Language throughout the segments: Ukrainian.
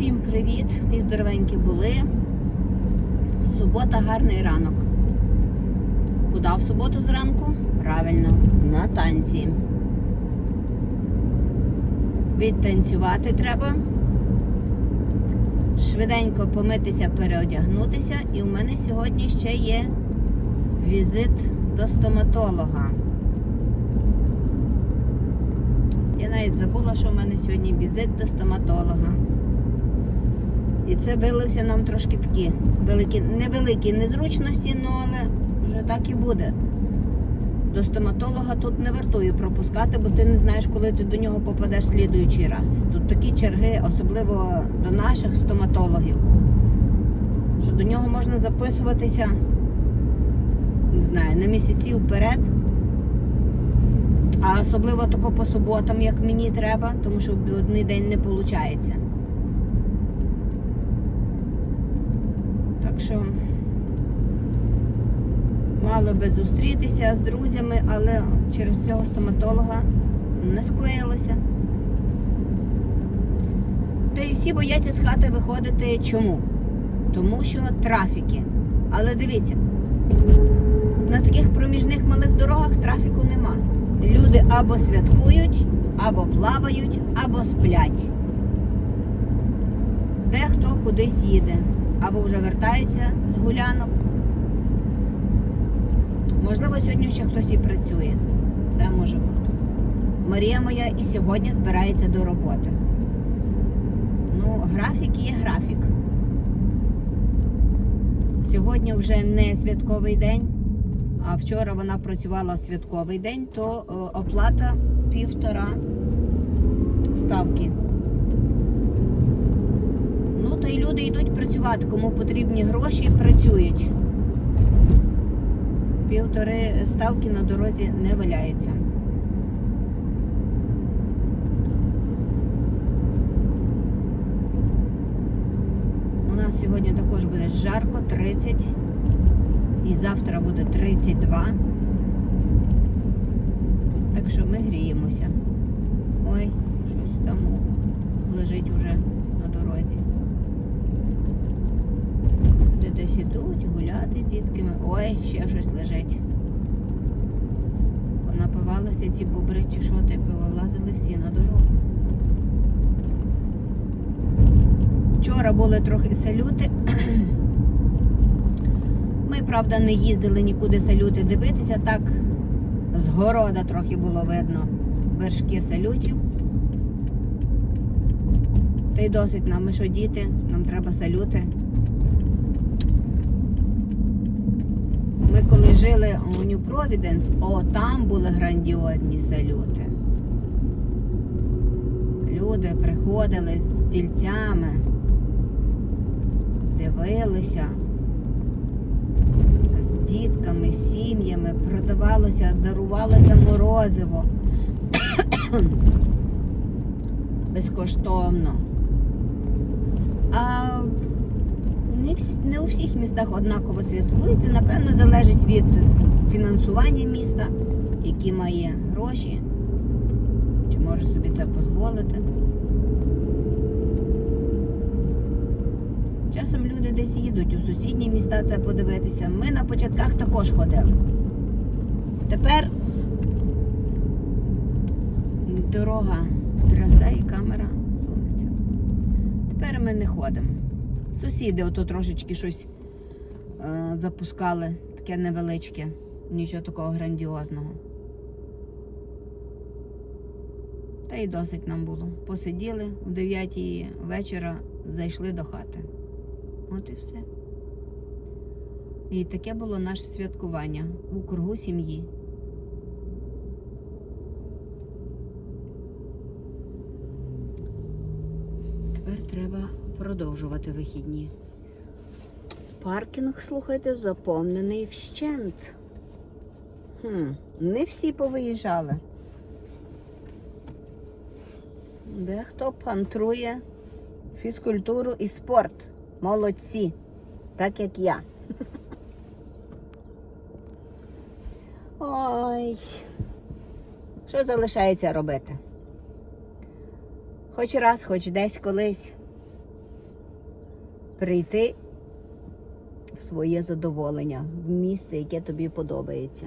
Всім привіт! І здоровенькі були. Субота гарний ранок. Куди в суботу зранку? Правильно, на танці. Відтанцювати треба. Швиденько помитися, переодягнутися. І у мене сьогодні ще є візит до стоматолога. Я навіть забула, що в мене сьогодні візит до стоматолога. І це вилився нам трошки такі великі, невеликі незручності, ну але вже так і буде. До стоматолога тут не вартує пропускати, бо ти не знаєш, коли ти до нього попадеш слідуючий раз. Тут такі черги, особливо до наших стоматологів, що до нього можна записуватися, не знаю, на місяці вперед. А особливо тако по суботам, як мені треба, тому що в одний день не виходить. Так що мало би зустрітися з друзями, але через цього стоматолога не склеїлося. Та й всі бояться з хати виходити чому? Тому що трафіки. Але дивіться, на таких проміжних малих дорогах трафіку нема. Люди або святкують, або плавають, або сплять. Дехто кудись їде, або вже вертаються з гулянок. Можливо, сьогодні ще хтось і працює. Це може бути. Марія моя і сьогодні збирається до роботи. Ну, графік є графік. Сьогодні вже не святковий день а вчора вона працювала святковий день, то е, оплата півтора ставки. Й люди йдуть працювати, кому потрібні гроші, працюють. Півтори ставки на дорозі не валяється. У нас сьогодні також буде жарко 30 і завтра буде 32. Так що ми гріємося. Ой, щось там лежить уже на дорозі. Десь ідуть гуляти з дітками. Ой, ще щось лежить. Понапивалися ці бобри чи що ти повилазили всі на дорогу. Вчора були трохи салюти. Ми, правда, не їздили нікуди салюти дивитися, так з города трохи було видно вершки салютів. Та й досить нам, ми що діти, нам треба салюти. Ми коли жили у New Providence, о, там були грандіозні салюти. Люди приходили з стільцями, дивилися з дітками, з сім'ями, продавалося, дарувалося морозиво безкоштовно. А не, не у всіх містах однаково святкується. Напевно, залежить від фінансування міста, які має гроші, чи може собі це дозволити. Часом люди десь їдуть у сусідні міста це подивитися. Ми на початках також ходили. Тепер дорога трясе і камера сунеться. Тепер ми не ходимо. Сусіди ото трошечки щось е, запускали, таке невеличке, нічого такого грандіозного. Та й досить нам було. Посиділи в 9 вечора, зайшли до хати. От і все. І таке було наше святкування у кругу сім'ї. Тепер треба продовжувати вихідні. Паркінг, слухайте, заповнений вщент. Хм, не всі повиїжджали. Дехто пантрує фізкультуру і спорт. Молодці, так як я. Ой, що залишається робити? Хоч раз, хоч десь колись прийти в своє задоволення, в місце, яке тобі подобається.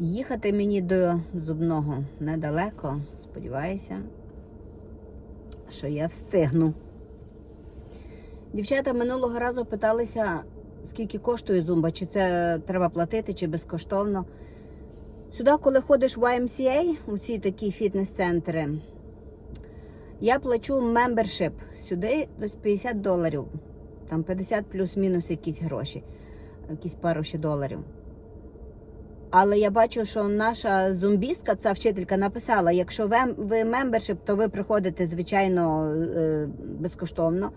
Їхати мені до зубного недалеко, сподіваюся, що я встигну. Дівчата минулого разу питалися, скільки коштує зумба, чи це треба платити, чи безкоштовно. Сюди, коли ходиш в YMCA, у ці такі фітнес-центри, я плачу мембершип. Сюди десь 50 доларів. Там 50 плюс-мінус якісь гроші, якісь пару ще доларів. Але я бачу, що наша зумбістка, ця вчителька, написала: якщо ви, ви мембершип, то ви приходите, звичайно, е, безкоштовно.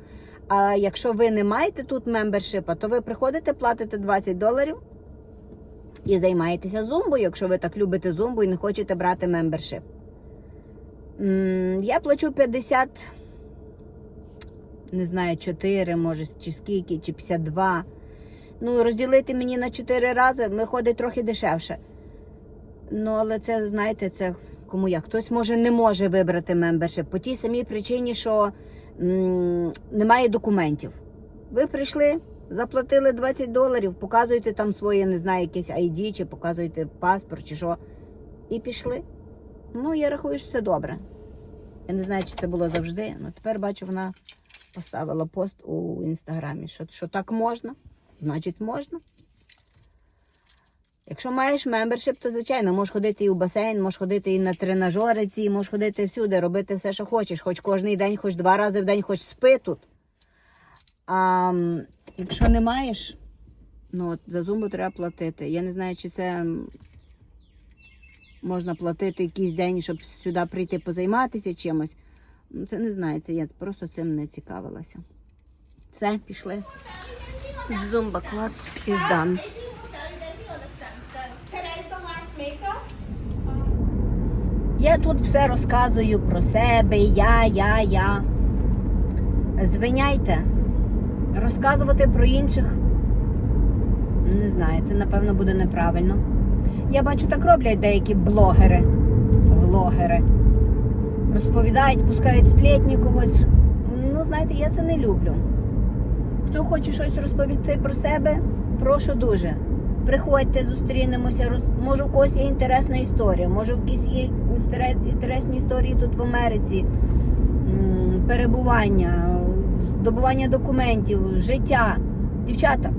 А якщо ви не маєте тут мембершипа, то ви приходите, платите 20 доларів і займаєтеся зумбою, якщо ви так любите зумбу і не хочете брати мембершип. Я плачу 50, не знаю, 4, може, чи скільки, чи 52. Ну, розділити мені на 4 рази виходить трохи дешевше. Ну, але це, знаєте, це кому як. Хтось може не може вибрати мембершип по тій самій причині, що м, немає документів. Ви прийшли, заплатили 20 доларів, показуєте там своє, не знаю, якесь ID, чи показуєте паспорт, чи що, і пішли. Ну, я рахую, що це добре. Я не знаю, чи це було завжди, але тепер бачу, вона поставила пост у інстаграмі, що, що так можна, значить можна. Якщо маєш мембершип, то звичайно можеш ходити і в басейн, можеш ходити і на тренажери ці, можеш ходити всюди, робити все, що хочеш, хоч кожен день, хоч два рази в день, хоч спи тут. А якщо не маєш, ну от за зумбу треба платити. Я не знаю, чи це можна платити якийсь день, щоб сюди прийти позайматися чимось. Ну, це не це я просто цим не цікавилася. Все, пішли. Зумба клас is done. Я тут все розказую про себе, я, я, я. Звиняйте. Розказувати про інших. Не знаю, це напевно буде неправильно. Я бачу, так роблять деякі блогери, влогери. Розповідають, пускають сплетні когось. Ну, знаєте, я це не люблю. Хто хоче щось розповісти про себе, прошу дуже. Приходьте, зустрінемося. Роз... Може, у когось є інтересна історія, може, в якісь є інтересні історії тут в Америці, перебування, добування документів, життя. Дівчата,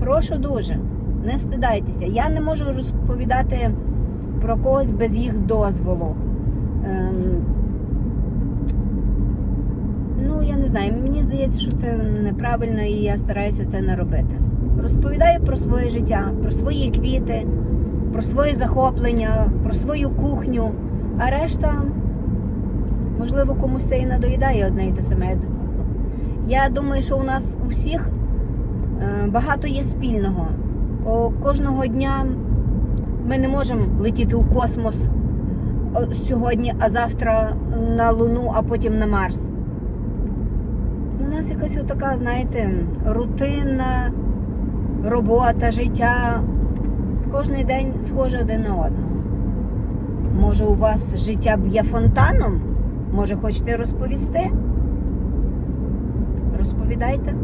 прошу дуже, не стидайтеся. Я не можу розповідати про когось без їх дозволу. Ем, Ну, я не знаю, мені здається, що це неправильно, і я стараюся це не робити. Розповідаю про своє життя, про свої квіти, про свої захоплення, про свою кухню, а решта, можливо, комусь це і надоїдає одне і те саме. Я думаю, що у нас у всіх е, багато є спільного. Кожного дня ми не можемо летіти у космос сьогодні, а завтра на Луну, а потім на Марс. У нас якась така, знаєте, рутинна робота, життя. Кожний день схоже один на одного. Може, у вас життя б'є фонтаном? Може, хочете розповісти? Розповідайте.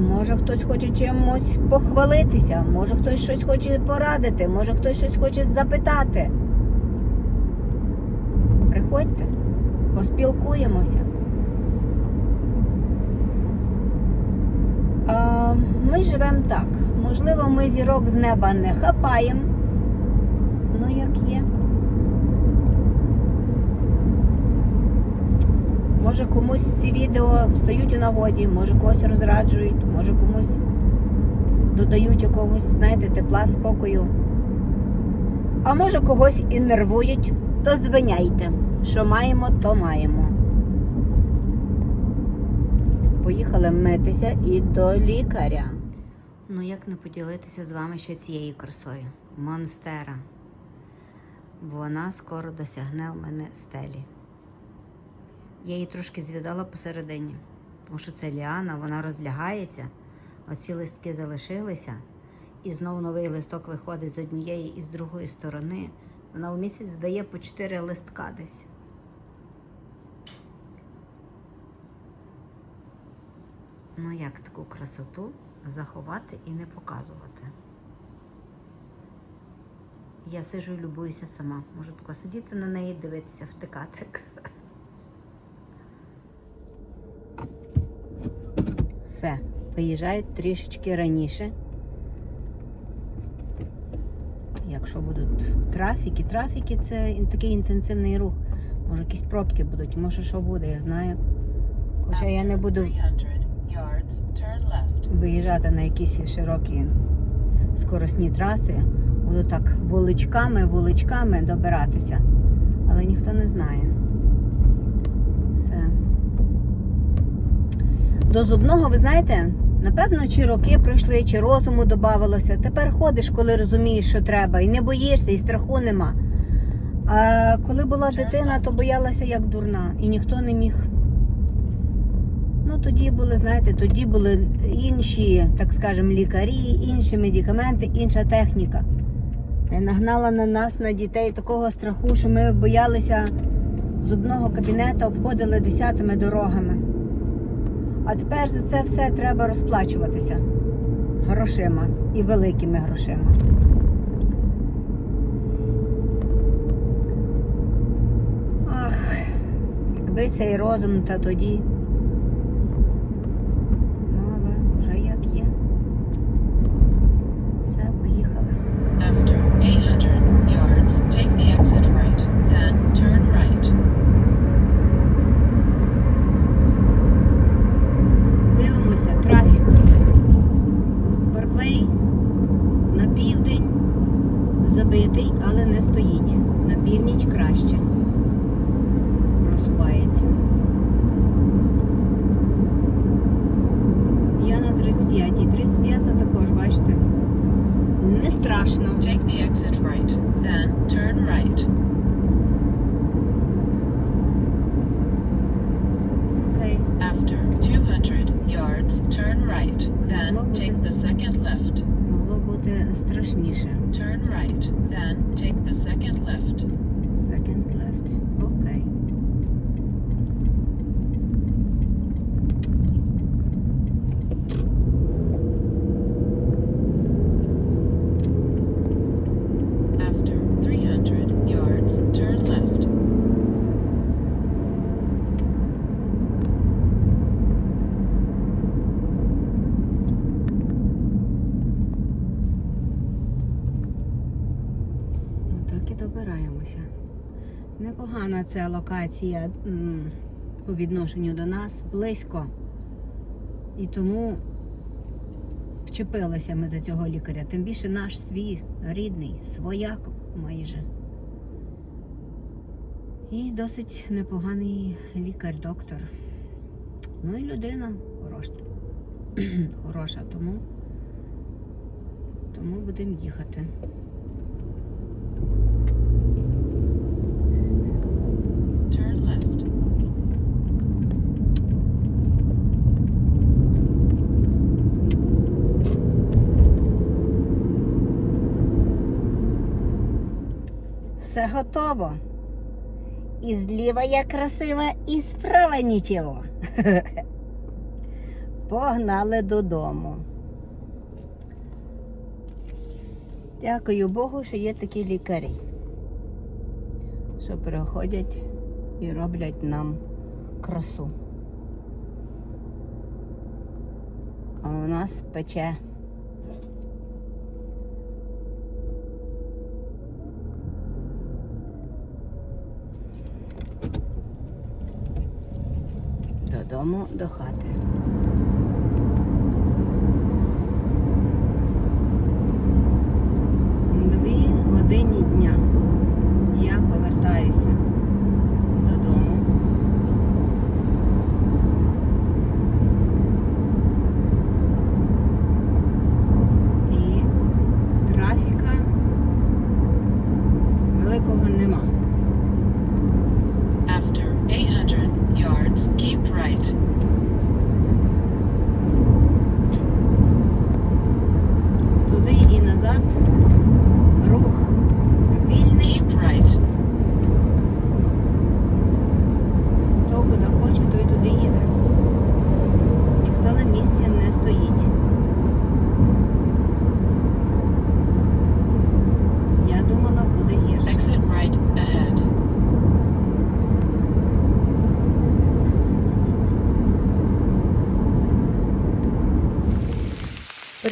Може, хтось хоче чимось похвалитися, може хтось щось хоче порадити, може хтось щось хоче запитати. Приходьте, поспілкуємося. А, Ми живемо так. Можливо, ми зірок з неба не хапаємо. Ну, як є. Може комусь ці відео стають у нагоді, може когось розраджують, може комусь додають якогось, знаєте, тепла, спокою. А може когось і нервують, то звиняйте. Що маємо, то маємо. Поїхали митися і до лікаря. Ну як не поділитися з вами ще цією красою? Монстера. Вона скоро досягне в мене стелі. Я її трошки зв'язала посередині, тому що це ліана, вона розлягається, оці листки залишилися, і знову новий листок виходить з однієї і з другої сторони. Вона у місяць здає по чотири листка десь. Ну, як таку красоту заховати і не показувати? Я сижу і любуюся сама. Можу тако сидіти на неї, дивитися, втикати. Виїжджають трішечки раніше. Якщо будуть трафіки, трафіки це такий інтенсивний рух. Може якісь пробки будуть, може що буде, я знаю. Хоча я не буду 300 yards, turn left. виїжджати на якісь широкі скоросні траси. Буду так вуличками, вуличками добиратися. Але ніхто не знає. Все. До зубного, ви знаєте, напевно, чи роки пройшли, чи розуму додавалося. Тепер ходиш, коли розумієш, що треба, і не боїшся, і страху нема. А коли була дитина, то боялася як дурна, і ніхто не міг Ну тоді були, знаєте, тоді були інші, так скажемо, лікарі, інші медикаменти, інша техніка. Нагнала на нас, на дітей такого страху, що ми боялися зубного кабінету, обходили десятими дорогами. А тепер за це все треба розплачуватися грошима і великими грошима. Ах, якби цей розум, та тоді. Забитий, але не стоїть. На північ краще. Ця локація по відношенню до нас, близько. І тому вчепилися ми за цього лікаря. Тим більше наш свій рідний, свояк майже. І досить непоганий лікар-доктор. Ну і людина хороша. хороша, тому, тому будемо їхати. Все готово. І зліва я красива, і справа нічого. Погнали додому. Дякую Богу, що є такі лікарі, що приходять і роблять нам красу. А у нас пече. Додому до хати. Дві годині дня. Я повертаюся додому. І трафіка великого нема. After 800 yards, keep right. Туди і назад. Рух вільний. Keep right. Хто куди хоче, той туди їде. Ніхто на місці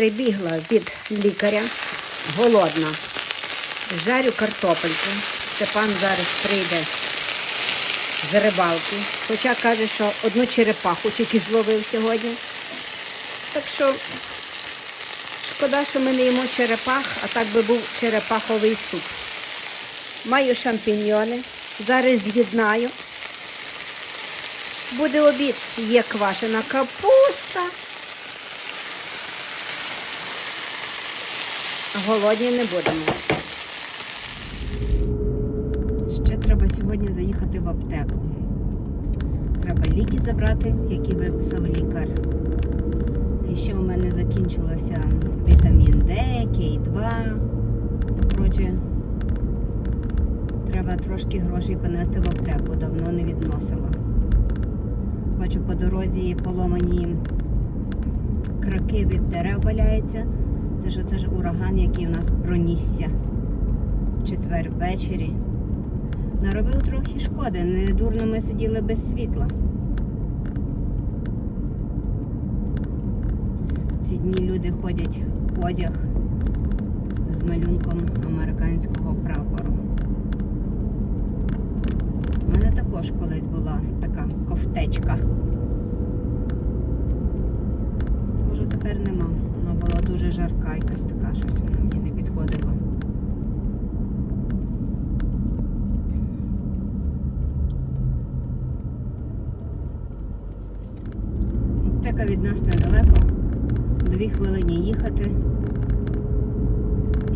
Прибігла від лікаря, голодна. Жарю картопельку. Степан зараз прийде з рибалки. Хоча каже, що одну черепаху тільки зловив сьогодні. Так що шкода, що ми не їмо черепах, а так би був черепаховий суп. Маю шампіньйони. Зараз з'єднаю. Буде обід. Є квашена капуста. Голодні не будемо. Ще треба сьогодні заїхати в аптеку. Треба ліки забрати, які виписав лікар. І ще у мене закінчилося вітамін Д, К2. Коротше, треба трошки грошей понести в аптеку, давно не відносила. Бачу по дорозі поломані краки від дерев валяються. Це ж оце ж ураган, який у нас пронісся четвер ввечері. Наробив трохи шкоди, не дурно ми сиділи без світла. Ці дні люди ходять в одяг з малюнком американського прапору. У мене також колись була така ковтечка. Може тепер нема. Була дуже жарка, якась така, щось вона мені не підходила. Аптека від нас недалеко. Дві хвилини їхати.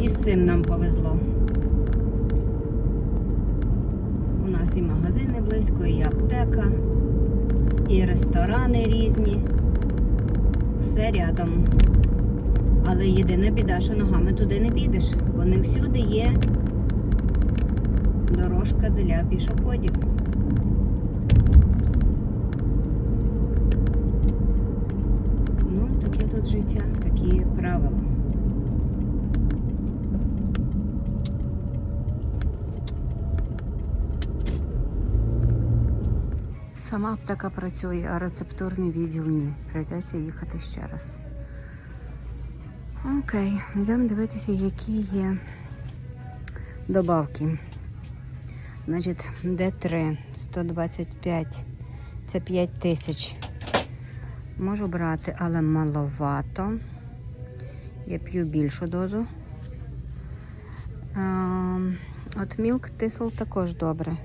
І з цим нам повезло. У нас і магазини близько, і аптека, і ресторани різні. Все рядом. Але єдина біда, що ногами туди не підеш, бо не всюди є дорожка для пішоходів. Ну, таке тут життя, такі правила. Сама аптека працює, а рецептурний відділ ні. Прийдеться їхати ще раз. Окей, йдемо дивитися, які є добавки. Значить, Д3 125, це 5 тисяч. Можу брати, але маловато. Я п'ю більшу дозу. Ем, От Milk Thistle також добре.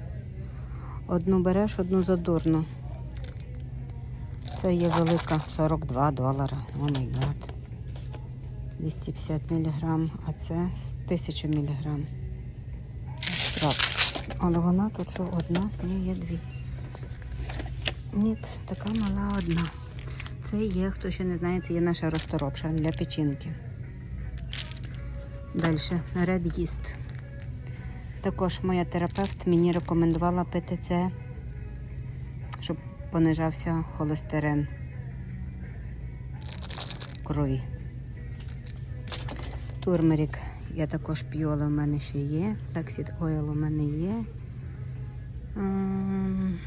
Одну береш, одну задурно. Це є велика 42 долара. О май гад. 250 мг, а це 1000 мг. Але вона тут що одна, ні, є дві. Ні, така мала одна. Це є, хто ще не знає, це є наша розторопша для печінки. Далі Red Yeast. Також моя терапевт мені рекомендувала пити це, щоб понижався холестерин крові. Турмерик я також п'ю, але в мене ще є. Флексід ойл у мене є. Ем,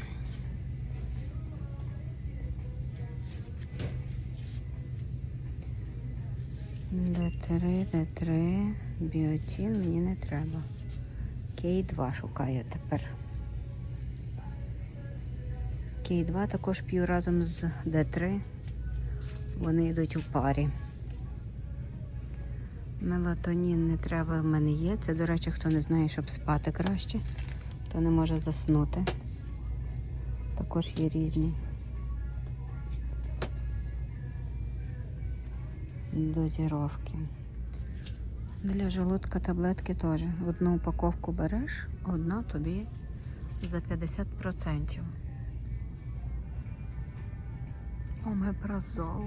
Д3, Д3, біотін мені не треба. Кей-2 шукаю тепер. Кей-2 також п'ю разом з Д3. Вони йдуть у парі. Мелатонін не треба в мене є. Це, до речі, хто не знає, щоб спати краще, то не може заснути. Також є різні. Дозіровки. Для желудка таблетки теж. Одну упаковку береш, одна тобі за 50%. Омепразол.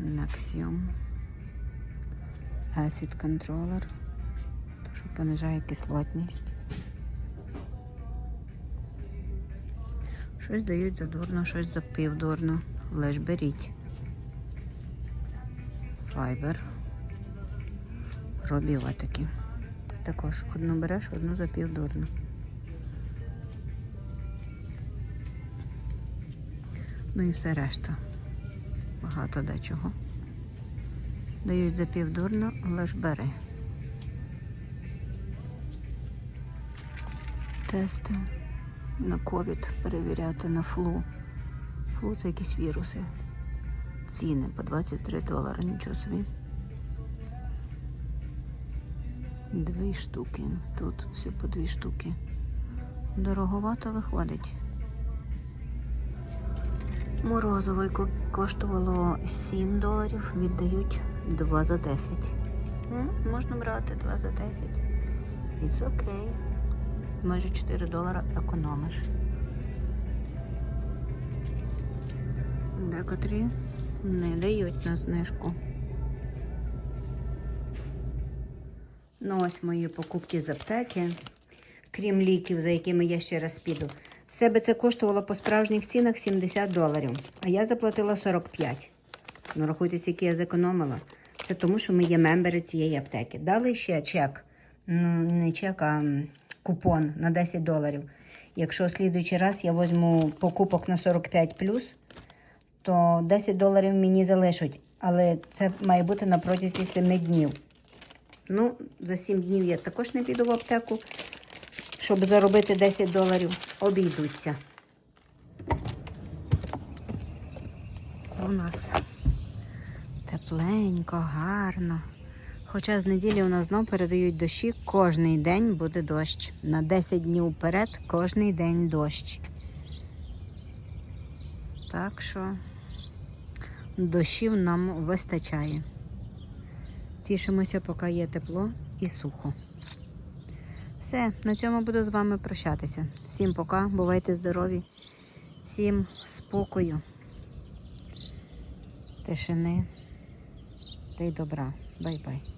Nexium. Acid Controller. Що понижає кислотність. Щось дають задурно, щось за півдурно. Лиш беріть. Файбер. Пробіотики. Також одну береш, одну за півдурно. Ну і все решта. багато дечого. Дають за півдурно, але ж бери. Тести на ковід перевіряти на флу. Флу це якісь віруси. Ціни по 23 долари, нічого собі. Дві штуки. Тут все по дві штуки. Дороговато виходить. Морозовий коштувало 7 доларів, віддають 2 за 10. М, Можна брати 2 за 10. It's okay. Майже 4 долара економиш. Декотрі не дають на знижку. Ну, ось мої покупки з аптеки, крім ліків, за якими я ще раз піду. В себе це коштувало по справжніх цінах 70 доларів, а я заплатила 45. Ну, рахуйте, скільки я зекономила. Це тому, що ми є мембери цієї аптеки. Дали ще чек, ну не чек, а купон на 10 доларів. Якщо слідуючий раз я візьму покупок на 45 то 10 доларів мені залишать. Але це має бути на протязі 7 днів. Ну, за 7 днів я також не піду в аптеку, щоб заробити 10 доларів. Обійдуться. У нас тепленько, гарно. Хоча з неділі у нас знов передають дощі, кожний день буде дощ. На 10 днів вперед кожний день дощ. Так що дощів нам вистачає. Тішимося, поки є тепло і сухо. Все, на цьому буду з вами прощатися. Всім пока, бувайте здорові, всім спокою, тишини та й добра. Бай-бай.